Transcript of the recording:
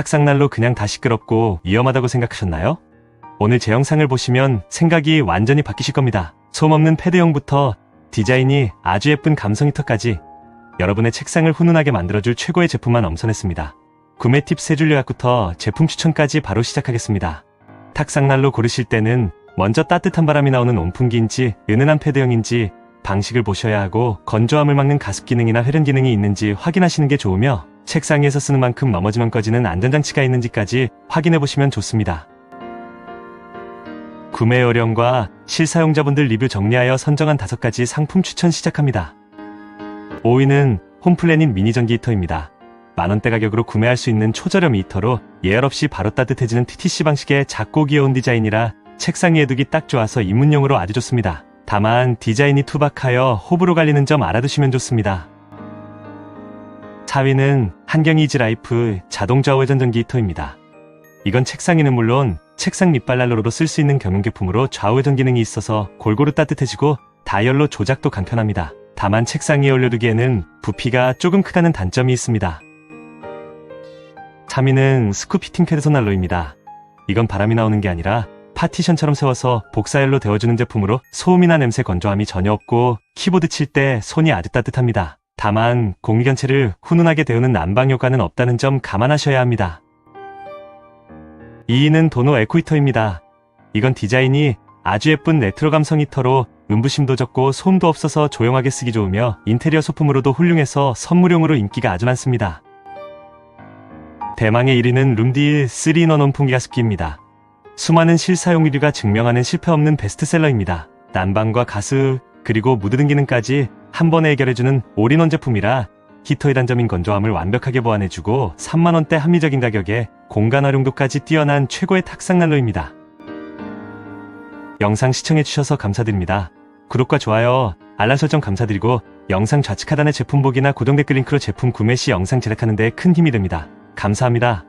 탁상난로 그냥 다 시끄럽고 위험하다고 생각하셨나요? 오늘 제 영상을 보시면 생각이 완전히 바뀌실 겁니다. 솜 없는 패드형부터 디자인이 아주 예쁜 감성 히터까지 여러분의 책상을 훈훈하게 만들어줄 최고의 제품만 엄선했습니다. 구매 팁 세줄 요약부터 제품 추천까지 바로 시작하겠습니다. 탁상난로 고르실 때는 먼저 따뜻한 바람이 나오는 온풍기인지 은은한 패드형인지 방식을 보셔야 하고 건조함을 막는 가습 기능이나 회륜 기능이 있는지 확인하시는 게 좋으며 책상 위에서 쓰는 만큼 넘어지면 꺼지는 안전장치가 있는지까지 확인해 보시면 좋습니다. 구매 요령과 실사용자분들 리뷰 정리하여 선정한 다섯 가지 상품 추천 시작합니다. 5위는 홈플래닛 미니 전기 히터입니다. 만원대 가격으로 구매할 수 있는 초저렴 히터로 예열 없이 바로 따뜻해지는 TTC 방식의 작고 귀여운 디자인이라 책상 위에 두기 딱 좋아서 입문용으로 아주 좋습니다. 다만 디자인이 투박하여 호불호 갈리는 점 알아두시면 좋습니다. 4위는 한경 이즈라이프 자동 좌우회전 전기 히터입니다. 이건 책상 위는 물론 책상 밑발 난로로 쓸 수 있는 경운제품으로 좌우회전 기능이 있어서 골고루 따뜻해지고 다이얼로 조작도 간편합니다. 다만 책상 위에 올려두기에는 부피가 조금 크다는 단점이 있습니다. 3위는 스쿱 히팅 캐르소 난로입니다. 이건 바람이 나오는 게 아니라 파티션처럼 세워서 복사열로 데워주는 제품으로 소음이나 냄새 건조함이 전혀 없고 키보드 칠 때 손이 아주 따뜻합니다. 다만 공기 전체를 훈훈하게 데우는 난방 효과는 없다는 점 감안하셔야 합니다. 2위는 도노 에코히터입니다. 이건 디자인이 아주 예쁜 레트로 감성 히터로 음부심도 적고 소음도 없어서 조용하게 쓰기 좋으며 인테리어 소품으로도 훌륭해서 선물용으로 인기가 아주 많습니다. 대망의 1위는 룸디일 3인원 온풍기 가습기입니다. 수많은 실사용 리뷰가 증명하는 실패 없는 베스트셀러입니다. 난방과 가스, 그리고 무드등 기능까지 한 번에 해결해주는 올인원 제품이라 히터의 단점인 건조함을 완벽하게 보완해주고 3만원대 합리적인 가격에 공간 활용도까지 뛰어난 최고의 탁상난로입니다. 영상 시청해주셔서 감사드립니다. 구독과 좋아요, 알람 설정 감사드리고 영상 좌측 하단의 제품 보기나 고정 댓글 링크로 제품 구매 시 영상 제작하는 데 큰 힘이 됩니다. 감사합니다.